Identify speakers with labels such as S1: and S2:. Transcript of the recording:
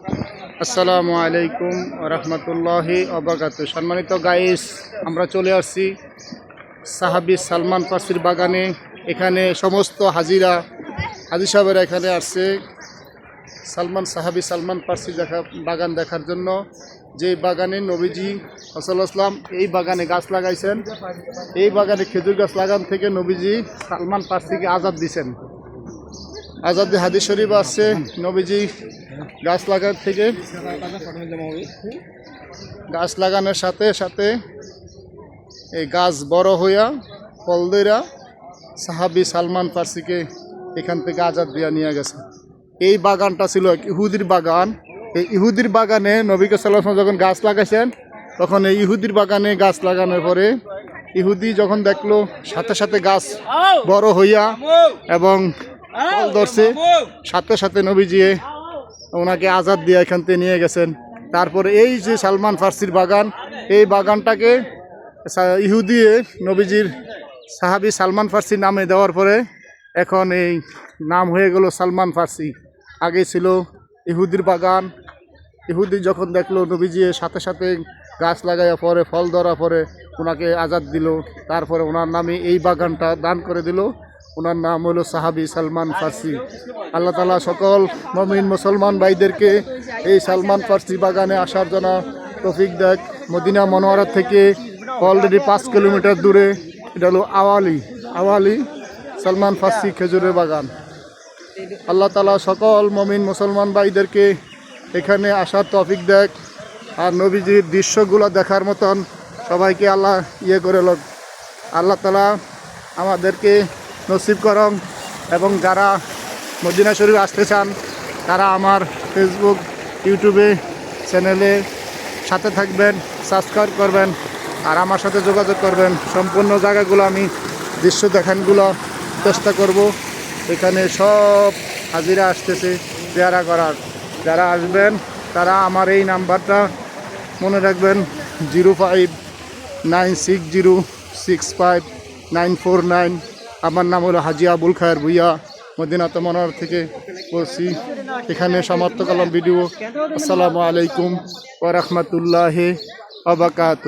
S1: আসসালামু আলাইকুম রহমতুল্লাহি অবকাত সম্মানিত গাইস আমরা চলে আসছি সাহাবি সালমান পার্সির বাগানে। এখানে সমস্ত হাজিরা, হাজি সাহেবেরা এখানে আসছে। সালমান, সাহাবি সালমান পার্সি দেখা, বাগান দেখার জন্য। যে বাগানে নবীজি আসলাম এই বাগানে গাছ লাগাইছেন, এই বাগানে খেজুর গাছ লাগান থেকে নবীজি সালমান পার্সিকে আজাদ দিছেন। আজাদ হাদিস শরীফ আসছে, নবীজি গাছ লাগার থেকে গাছ লাগানোর সাথে সাথে এই গাছ বড় হইয়া ফল সাহাবি সালমান ফার্সিকে এখান থেকে আজাদ দিয়া নিয়ে গেছে। এই বাগানটা ছিল ইহুদির বাগান। এই ইহুদির বাগানে নবীকে সাল্লাম যখন গাছ লাগাইছেন, তখন এই ইহুদির বাগানে গাছ লাগানোর পরে ইহুদি যখন দেখল সাথে সাথে গাছ বড় হইয়া এবং ফল ধরছে, সাথে সাথে নবীজি ওনাকে আজাদ দিয়ে এখান থেকে নিয়ে গেছেন। তারপরে এই যে সালমান ফার্সির বাগান, এই বাগানটাকে ইহুদি নবীজির সাহাবি সালমান ফার্সি নামে দেওয়ার পরে এখন এই নাম হয়ে গেল সালমান ফার্সি। আগে ছিল ইহুদির বাগান। ইহুদি যখন দেখল, নবীজি সাথে সাথে গাছ লাগাইয়া পরে, ফল ধরা পরে ওনাকে আজাদ দিল। তারপরে ওনার নামে এই বাগানটা দান করে দিল। ওনার নাম হলো সাহাবি সালমান ফার্সি। আল্লাহ তালা সকল মমিন মুসলমান ভাইদেরকে এই সালমান ফার্সি বাগানে আসার জন্য তফিক দেখ। মদিনা মনোয়ারা থেকে অলরেডি পাঁচ কিলোমিটার দূরে, এটা হলো আওয়ালি আওয়ালি সালমান ফার্সি খেজুরের বাগান। আল্লাহ তালা সকল মমিন মুসলমান ভাইদেরকে এখানে আসার তফিক দেখ। আর নবীজির দৃশ্যগুলো দেখার মতন সবাইকে আল্লাহ ইয়ে করে লোক। আল্লাহ তালা আমাদেরকে নসিব করং এবং যারা মদিনা শরীফ আসতে চান, তারা আমার ফেসবুক ইউটিউবে চ্যানেলে সাথে থাকবেন সাবস্ক্রাইব করবেন আর আমার সাথে যোগাযোগ করবেন। সম্পূর্ণ জায়গাগুলো আমি দৃশ্য দেখানগুলো চেষ্টা করব। এখানে সব হাজিরা আসতেছে পেয়ারা করার। যারা আসবেন, তারা আমার এই নাম্বারটা মনে রাখবেন, zero five nine six zero six five nine four nine আমার নাম হলো হাজি আবুল খায়ের ভুইয়া মদিনাত মনোয়ার থেকে বলছি। এখানে সমাপ্ত করলাম ভিডিও। আসসালামু আলাইকুম ওরহমতুল্লাহ আবাকাত